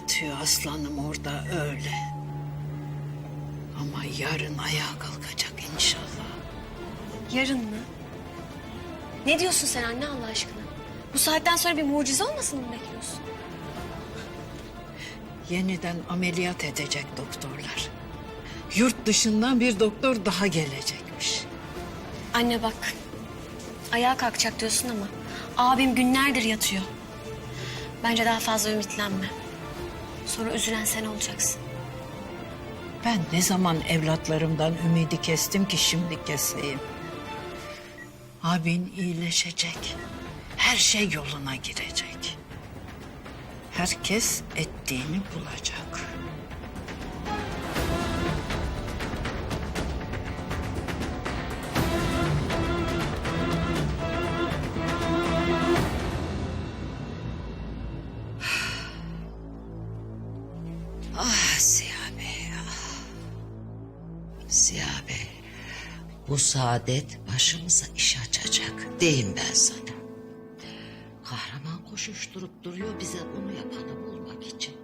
Yatıyor aslanım orada öyle. Ama yarın ayağa kalkacak inşallah. Yarın mı? Ne diyorsun sen anne Allah aşkına? Bu saatten sonra bir mucize olmasını mı bekliyorsun? Yeniden ameliyat edecek doktorlar. Yurt dışından bir doktor daha gelecekmiş. Anne bak. Ayağa kalkacak diyorsun ama abim günlerdir yatıyor. Bence daha fazla ümitlenme. Sonra üzülen sen olacaksın. Ben ne zaman evlatlarımdan ümidi kestim ki şimdi keseyim. Abin iyileşecek. Her şey yoluna girecek. Herkes ettiğini bulacak. Saadet başımıza iş açacak. Deyim ben sana. Kahraman koşuşturup duruyor bize bunu yapanı bulmak için.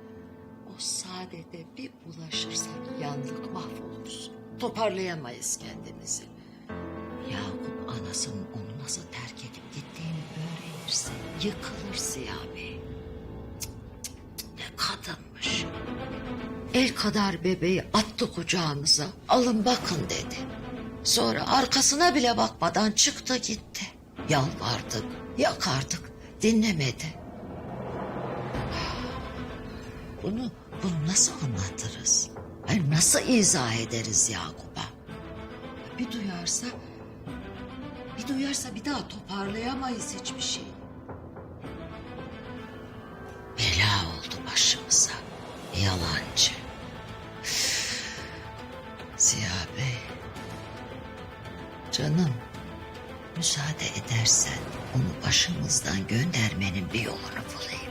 O saadete bir ulaşırsak yandık mahvoluruz. Toparlayamayız kendimizi. Yakup anasının onu nasıl terk edip gittiğini öğrenirse yıkılır Ziya Bey. Ne kadınmış. El kadar bebeği attı kucağımıza. Alın bakın dedi. Sonra arkasına bile bakmadan çıktı gitti. Yalvardık, yakardık. Dinlemedi. Bunu, bunu nasıl anlatırız? Ay nasıl izah ederiz Yakup'a? Bir duyarsa, bir duyarsa bir daha toparlayamayız hiçbir şey. Bela oldu başımıza. Yalancı. Ziya Bey. Canım. Müsaade edersen onu başımızdan göndermenin bir yolunu bulayım.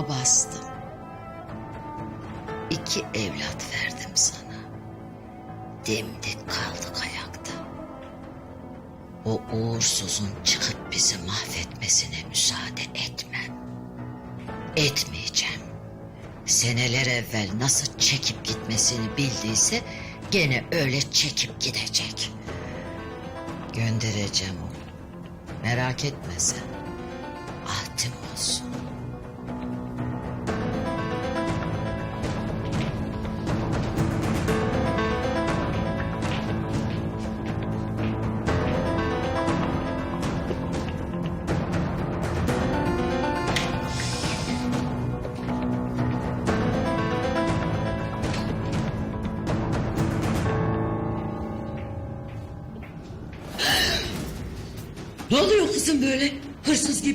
Bağrıma bastım. İki evlat verdim sana. Dimdik kaldık ayakta. O uğursuzun çıkıp bizi mahvetmesine müsaade etmem. Etmeyeceğim. Seneler evvel nasıl çekip gitmesini bildiyse gene öyle çekip gidecek. Göndereceğim onu. Merak etme sen. Ahdim olsun.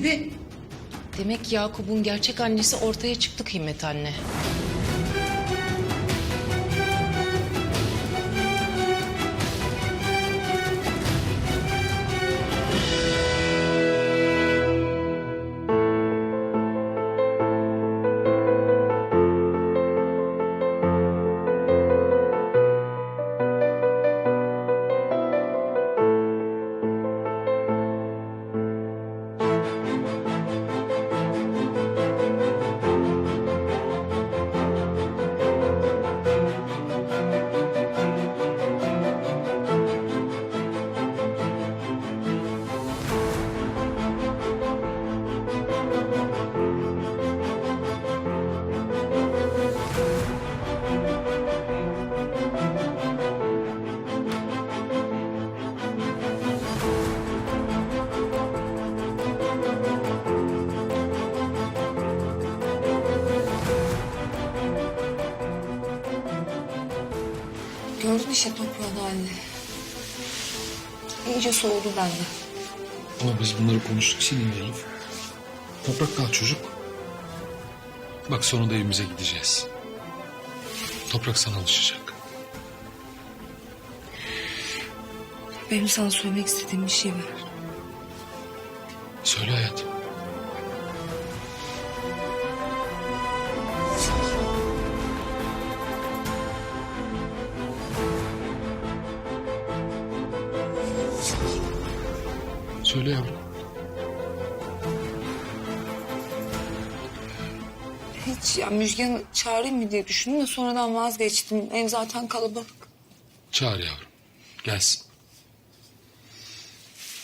Gibi. Demek Yakup'un gerçek annesi ortaya çıktı kıymet anne. Gördün işte toprağın halini. İyice soğudu benden. Ama biz bunları konuştuk seninle Elif. Toprak daha çocuk. Bak sonunda evimize gideceğiz. Toprak sana alışacak. Benim sana söylemek istediğim bir şey var. Söyle hayatım. Ya Müjgan'ı çağırayım mı diye düşündüm de sonradan vazgeçtim. Ev zaten kalabalık. Çağır yavrum. Gelsin.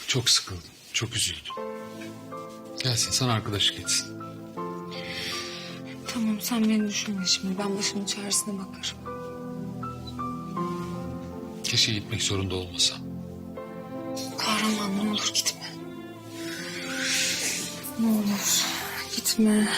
Çok sıkıldım. Çok üzüldüm. Gelsin sana arkadaşlık etsin. Tamam sen beni düşünme şimdi. Ben başımın çaresine bakarım. Keşke gitmek zorunda olmasam. Kahraman ne olur gitme. Ne olur gitme.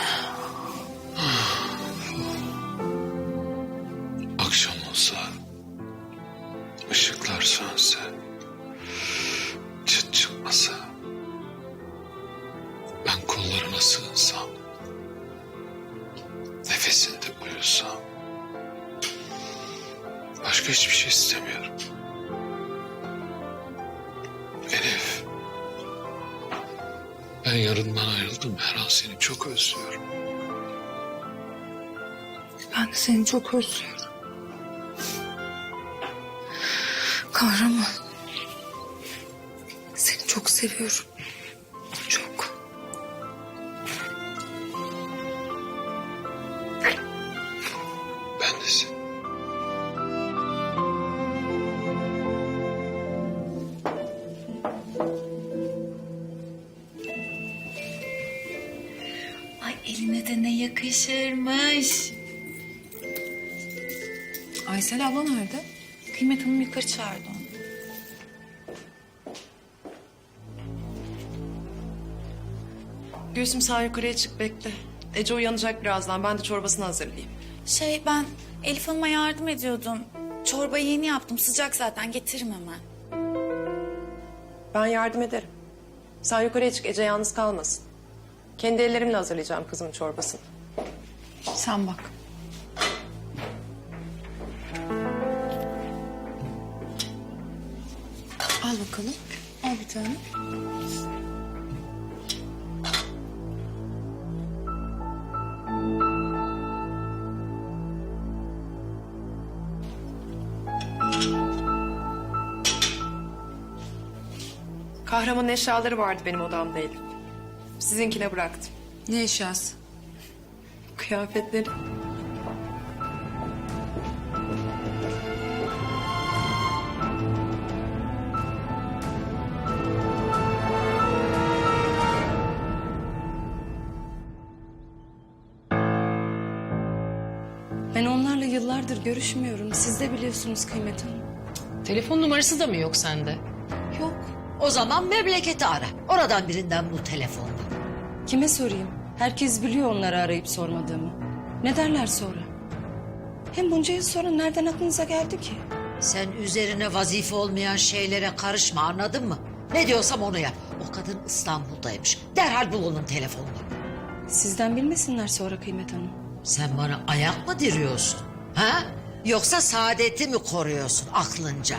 Çok özlüyorum. Ben de seni çok özlüyorum. Kahraman. Seni çok seviyorum. Çok. Yukarı çağırdı onu. Gülsüm sen yukarıya çık bekle. Ece uyanacak birazdan. Ben de çorbasını hazırlayayım. Şey ben Elif Hanım'a yardım ediyordum. Çorbayı yeni yaptım. Sıcak zaten getiririm hemen. Ben yardım ederim. Sen yukarıya çık Ece yalnız kalmasın. Kendi ellerimle hazırlayacağım kızımın çorbasını. Sen bak. Bakalım. Al bir tane. Kahramanın eşyaları vardı benim odamda Elif. Sizinkine bıraktım. Ne eşyası? Kıyafetleri. Ben onlarla yıllardır görüşmüyorum. Siz de biliyorsunuz Kıymet Hanım. Telefon numarası da mı yok sende? Yok. O zaman memleketi ara. Oradan birinden bu telefonla. Kime sorayım? Herkes biliyor onları arayıp sormadığımı. Ne derler sonra? Hem bunca yıl sonra nereden aklınıza geldi ki? Sen üzerine vazife olmayan şeylere karışma anladın mı? Ne diyorsam onu yap. O kadın İstanbul'daymış. Derhal bul onun telefonunu. Sizden bilmesinler sonra Kıymet Hanım. Sen bana ayak mı diriyorsun? Ha? Yoksa saadeti mi koruyorsun aklınca?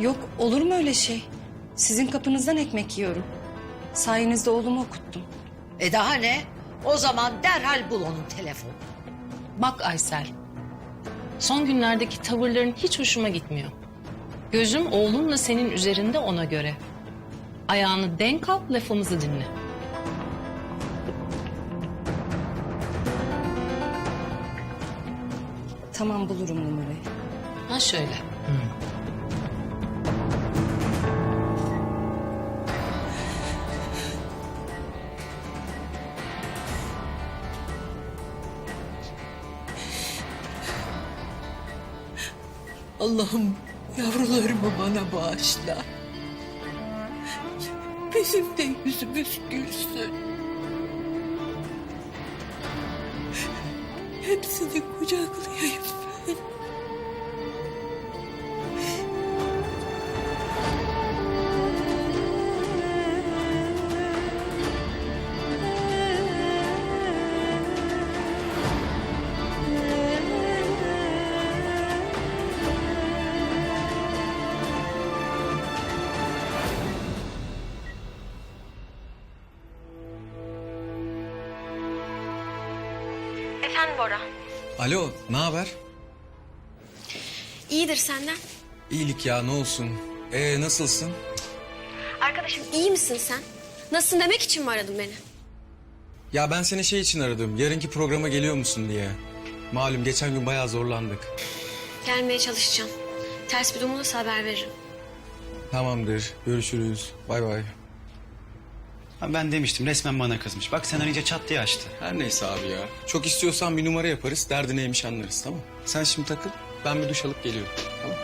Yok olur mu öyle şey? Sizin kapınızdan ekmek yiyorum. Sayenizde oğlumu okuttum. E daha ne? O zaman derhal bul onun telefonunu. Bak Aysel. Son günlerdeki tavırların hiç hoşuma gitmiyor. Gözüm oğlumla senin üzerinde ona göre. Ayağını denk al, lafımızı dinle. Tamam bulurum numarayı. Ha şöyle. Allah'ım yavrularımı bana bağışla. Bizim de yüzümüz gülsün. Hepsini kucaklayayım Bora. Alo, ne haber? İyidir senden. İyilik ya, ne olsun? Ee, nasılsın? Arkadaşım iyi misin sen? Nasılsın demek için mi aradın beni? Ya ben seni şey için aradım, yarınki programa geliyor musun diye. Malum geçen gün bayağı zorlandık. Gelmeye çalışacağım. Ters bir durum olursa haber veririm. Tamamdır, görüşürüz. Bay bay. Ben demiştim resmen bana kızmış. Bak sen arayınca çat diye açtı. Her neyse abi ya. Çok istiyorsan bir numara yaparız, derdi neymiş anlarız tamam Sen şimdi takıl, ben bir duş alıp geliyorum. Tamam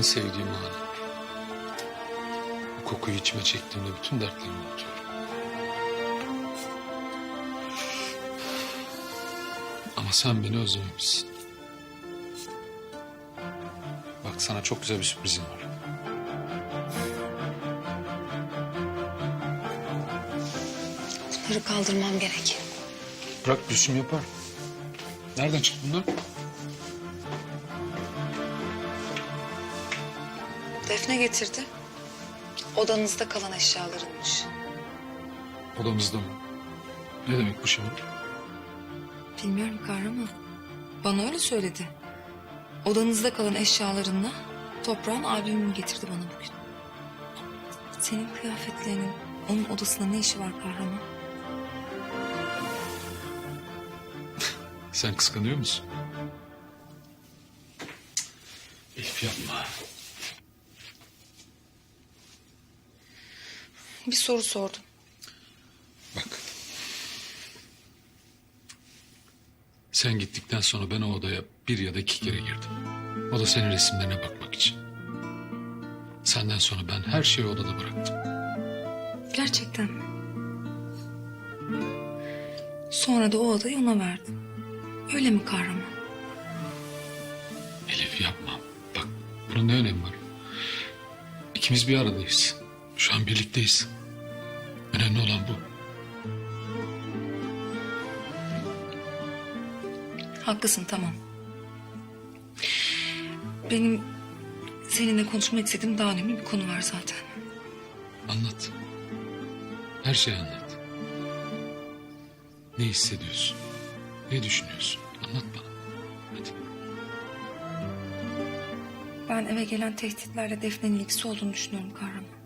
en sevdiğim anı. Bu kokuyu içime çektiğimde bütün dertlerimi unutuyorum. Ama sen beni özlememişsin. Bak sana çok güzel bir sürprizim var. Bunları kaldırmam gerek. Bırak Gülsüm yapar. Nereden çıktı bunlar? Defne getirdi. Odanızda kalan eşyalarınmış. Odamızda mı? Ne demek bu şimdi? Bilmiyorum kahraman. Bana öyle söyledi. Odanızda kalan eşyalarınla toprağın albümünü getirdi bana bugün. Senin kıyafetlerinin onun odasında ne işi var kahraman? Sen kıskanıyor musun? Elif yapma. Bir soru sordum. Bak. Sen gittikten sonra ben o odaya bir ya da iki kere girdim. O da senin resimlerine bakmak için. Senden sonra ben her şeyi odada bıraktım. Gerçekten mi? Sonra da o odayı ona verdin. Öyle mi kahraman? Elif yapma. Bak bunun ne önemi var? İkimiz bir aradayız. Şu an birlikteyiz. Önemli olan bu. Haklısın tamam. Benim seninle konuşmak istediğim daha önemli bir konu var zaten. Anlat. Her şeyi anlat. Ne hissediyorsun? Ne düşünüyorsun? Anlat bana. Hadi. Ben eve gelen tehditlerle Defne'nin ilgisi olduğunu düşünüyorum kahraman.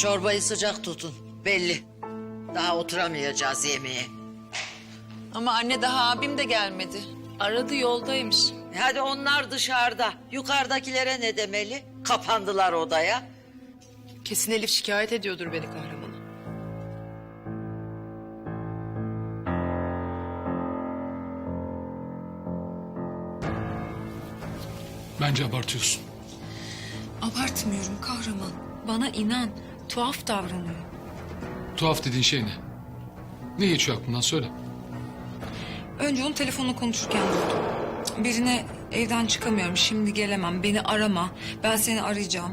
Çorbayı sıcak tutun, belli. Daha oturamayacağız yemeğe. Ama anne daha abim de gelmedi. Aradı yoldaymış. Hadi onlar dışarıda. Yukarıdakilere ne demeli? Kapandılar odaya. Kesin Elif şikayet ediyordur beni kahramana. Bence abartıyorsun. Abartmıyorum kahraman. Bana inan. Tuhaf davranıyor. Tuhaf dediğin şey ne? Ne geçiyor aklından söyle. Önce onu telefonla konuşurken duydum. Birine evden çıkamıyorum şimdi gelemem beni arama ben seni arayacağım.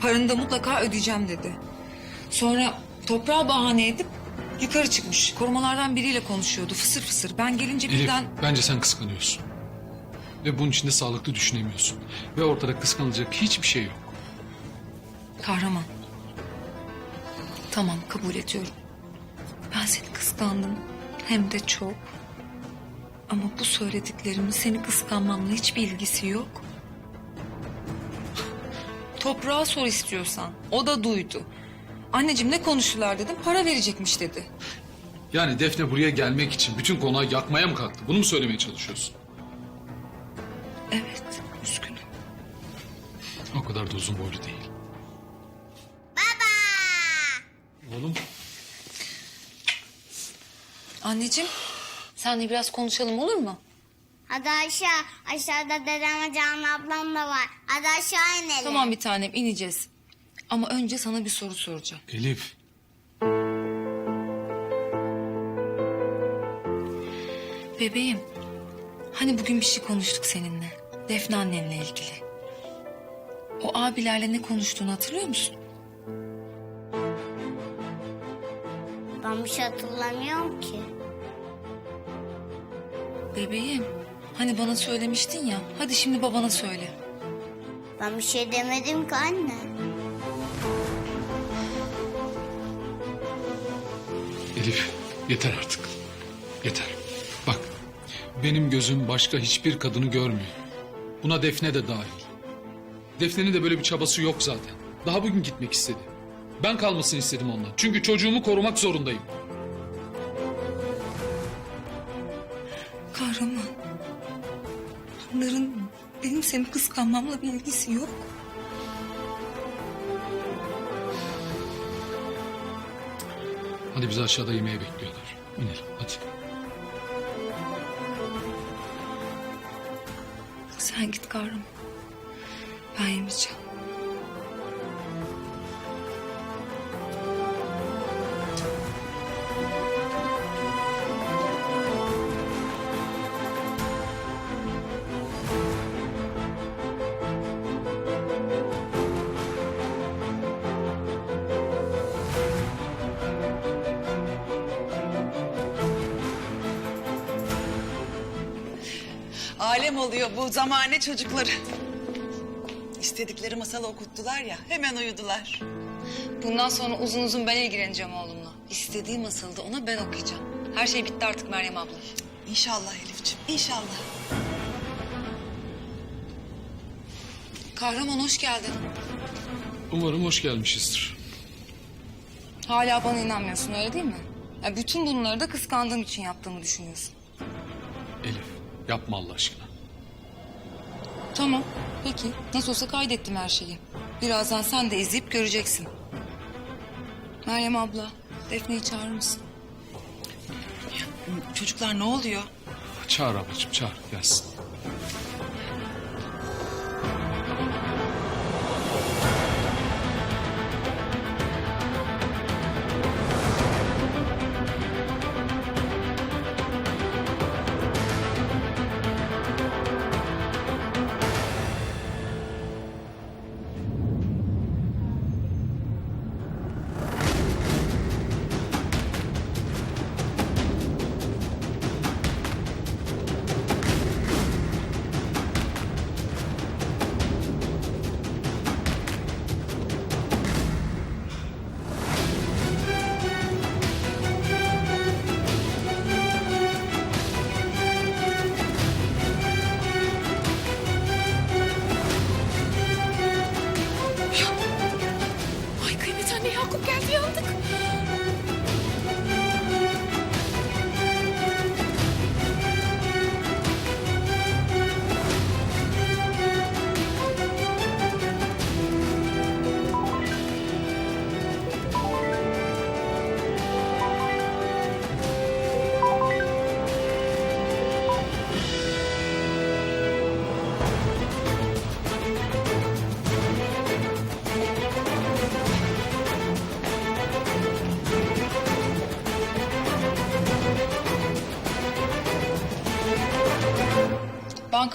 Paranı da mutlaka ödeyeceğim dedi. Sonra Toprağı bahane edip yukarı çıkmış. Korumalardan biriyle konuşuyordu fısır fısır. Ben gelince Elif birden... bence sen kıskanıyorsun. Ve bunun için de sağlıklı düşünemiyorsun. Ve ortada kıskanılacak hiçbir şey yok. Kahraman. Tamam kabul ediyorum. Ben seni kıskandım. Hem de çok. Ama bu söylediklerimin seni kıskanmamla hiçbir ilgisi yok. Toprağa sor istiyorsan. O da duydu. Anneciğim ne konuştular dedim. Para verecekmiş dedi. Yani Defne buraya gelmek için bütün konağı yakmaya mı kalktı? Bunu mu söylemeye çalışıyorsun? Evet, üzgünüm. O kadar da uzun boylu değil. Oğlum Anneciğim, senle biraz konuşalım olur mu? Hadi aşağı. Aşağıda dedem ve Canan ablam da var. Hadi aşağı inelim. Tamam bir tanem ineceğiz. Ama önce sana bir soru soracağım. Elif. Bebeğim, hani bugün bir şey konuştuk seninle. Defne annenle ilgili. O abilerle ne konuştuğunu hatırlıyor musun? Ben bir şey hatırlamıyorum ki. Bebeğim, hani bana söylemiştin ya. Hadi şimdi babana söyle. Ben bir şey demedim ki anne. Elif yeter artık. Yeter. Bak benim gözüm başka hiçbir kadını görmüyor. Buna Defne de dahil. Defne'nin de böyle bir çabası yok zaten. Daha bugün gitmek istedi. Ben kalmasını istedim ondan. Çünkü çocuğumu korumak zorundayım. Kahraman. Bunların benim seni kıskanmamla bir ilgisi yok. Hadi bizi aşağıda yemeğe bekliyorlar. İnelim hadi. Sen git Kahraman. Ben yemeyeceğim. Alem oluyor bu zamane çocukları. İstedikleri masalı okuttular ya hemen uyudular. Bundan sonra uzun uzun ben ilgileneceğim oğlumla. İstediği masalı da ona ben okuyacağım. Her şey bitti artık Meryem abla. İnşallah Elifciğim inşallah. Kahraman hoş geldin. Umarım hoş gelmişizdir. Hala bana inanmıyorsun öyle değil mi? Ya bütün bunları da kıskandığım için yaptığımı düşünüyorsun. Elif yapma Allah aşkına. Tamam peki nasıl olsa kaydettim her şeyi. Birazdan sen de izleyip göreceksin. Meryem abla Defne'yi çağırır mısın? Çocuklar ne oluyor? Çağır ablacığım çağır gelsin.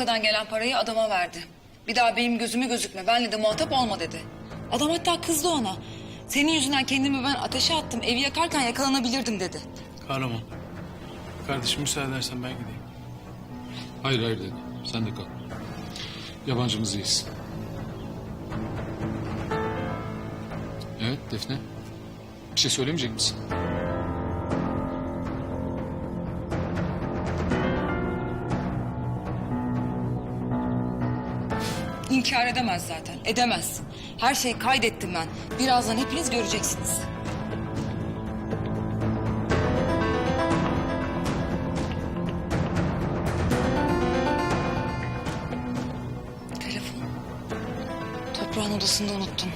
Bankadan gelen parayı adama verdi. Bir daha benim gözüme gözükme. Benle de muhatap olma dedi. Adam hatta kızdı ona. Senin yüzünden kendimi ben ateşe attım. Evi yakarken yakalanabilirdim dedi. Kahraman. Kardeşim müsaade edersen ben gideyim. Hayır hayır dedim. Sen de kal. Yabancımız iyiyiz. Evet Defne. Bir şey söylemeyecek misin? İnkar edemez zaten. Edemez. Her şeyi kaydettim ben. Birazdan hepiniz göreceksiniz. Telefon. Toprağın odasında unuttum.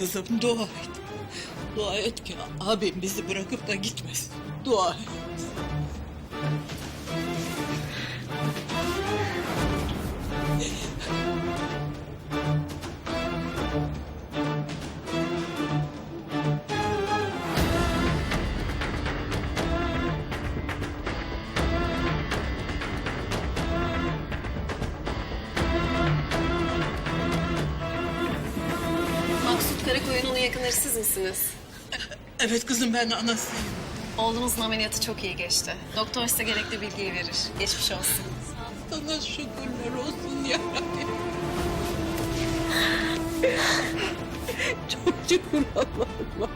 Kızım dua et. Dua et ki abim bizi bırakıp da gitmesin. Dua et. Evet kızım ben anasıyım. Oğlunuzun ameliyatı çok iyi geçti. Doktor size gerekli bilgiyi verir. Geçmiş olsun. Sana şükürler olsun ya Çok şükür Allah'ıma.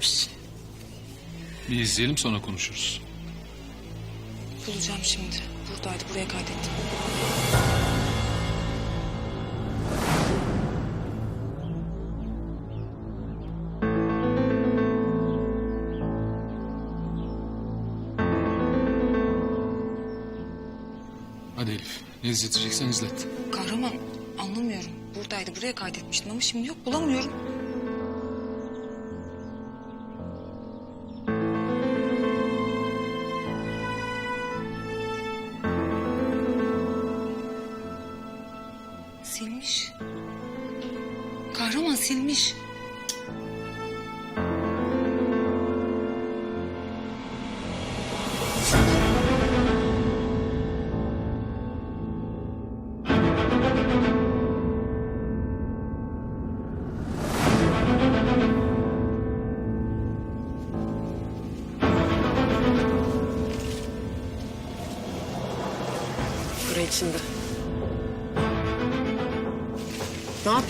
Şey. Bir izleyelim sonra konuşuruz. Bulacağım şimdi. Buradaydı. Buraya kaydettim. Hadi Elif. Ne izleteceksen izlet. Kahraman anlamıyorum. Buradaydı. Buraya kaydetmiştim ama şimdi yok. Bulamıyorum. Silmiş. Kahraman silmiş.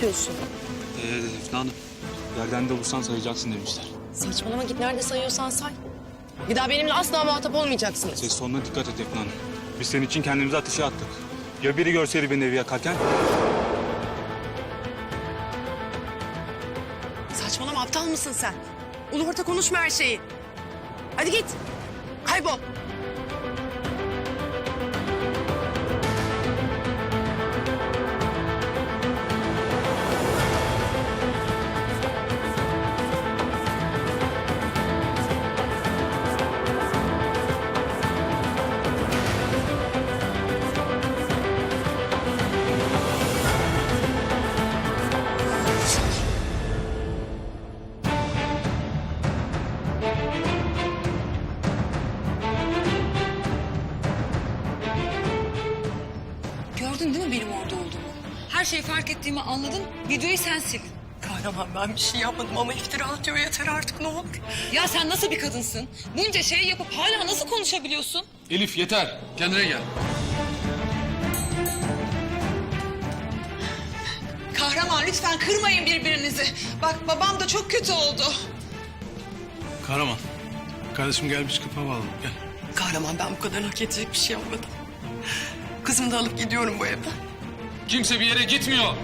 Yapıyorsun? Ee, Defne Hanım. Yerden de bulsan sayacaksın demişler. Saçmalama git nerede sayıyorsan say. Bir daha benimle asla muhatap olmayacaksınız. Ses tonuna dikkat et Defne Hanım. Biz senin için kendimizi ateşe attık. Ya biri görseydi beni evi yakarken? Saçmalama aptal mısın sen? Ulu orta konuşma her şeyi. Hadi git. Kaybol. Ben bir şey yapmadım ama iftira atıyor yeter artık ne olur. Ya sen nasıl bir kadınsın? Bunca şey yapıp hala nasıl konuşabiliyorsun? Elif yeter. Kendine gel. Kahraman lütfen kırmayın birbirinizi. Bak babam da çok kötü oldu. Kahraman. Kardeşim gel bir hava alalım. Gel. Kahraman ben bu kadar hak edecek bir şey yapmadım. Kızımı da alıp gidiyorum bu evden. Kimse bir yere gitmiyor.